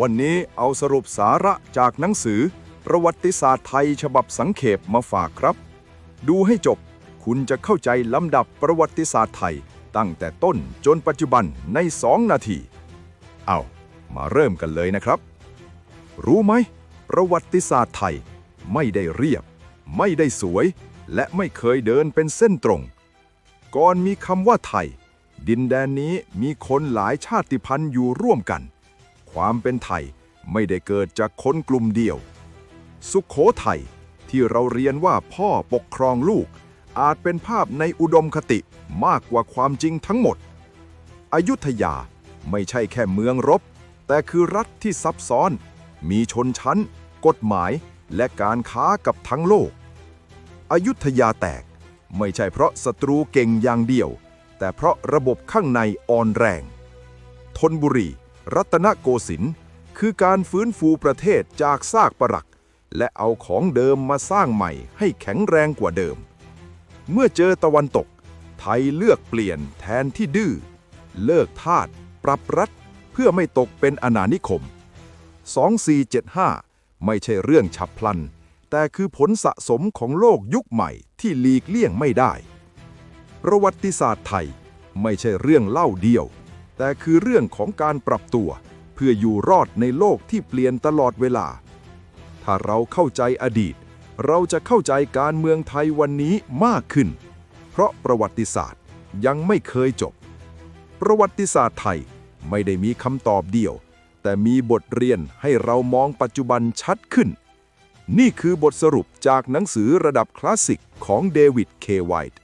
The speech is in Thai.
วันนี้เอาสรุปสาระจากหนังสือ ประวัติศาสตร์ไทยฉบับสังเขปมาฝากครับ ดูให้จบ คุณจะเข้าใจลำดับประวัติศาสตร์ไทย ตั้งแต่ต้นจนปัจจุบันใน 2 นาที เอามาเริ่มกันเลยนะครับ รู้ไหม ประวัติศาสตร์ไทย ไม่ได้เรียบ ไม่ได้สวย และไม่เคยเดินเป็นเส้นตรง ก่อนมีคำว่าไทย ดินแดนนี้มีคนหลายชาติพันธุ์อยู่ร่วมกัน ความเป็นไทยไม่ได้เกิดจากคนกลุ่มเดียว สุขโขทัยที่เราเรียนว่าพ่อปกครองลูก อาจเป็นภาพในอุดมคติมากกว่าความจริงทั้งหมด อยุธยาไม่ใช่แค่เมืองรบ แต่คือรัฐที่ซับซ้อน มีชนชั้น กฎหมาย และการค้ากับทั้งโลก อยุธยาแตกไม่ใช่เพราะศัตรูเก่งอย่างเดียว แต่เพราะระบบข้างในอ่อนแรงธนบุรี รัตนโกสินทร์คือการฟื้นฟูประเทศจากซากปรัก และเอาของเดิมมาสร้างใหม่ให้แข็งแรงกว่าเดิม เมื่อเจอตะวันตก ไทยเลือกเปลี่ยนแทนที่ดื้อ เลิกทาสปรับรัฐเพื่อไม่ตกเป็นอาณานิคม 2475 ไม่ใช่เรื่องฉับพลัน แต่คือผลสะสมของโลกยุคใหม่ที่หลีกเลี่ยงไม่ได้ ประวัติศาสตร์ไทยไม่ใช่เรื่องเล่าเดียว แต่คือเรื่องของการปรับตัว เพื่ออยู่รอดในโลกที่เปลี่ยนตลอดเวลา ถ้าเราเข้าใจอดีต เราจะเข้าใจการเมืองไทยวันนี้มากขึ้น เพราะประวัติศาสตร์ยังไม่เคยจบ ประวัติศาสตร์ไทยไม่ได้มีคำตอบเดียว แต่มีบทเรียนให้เรามองปัจจุบันชัดขึ้น นี่คือบทสรุปจากหนังสือระดับคลาสสิกของเดวิด เคไวท์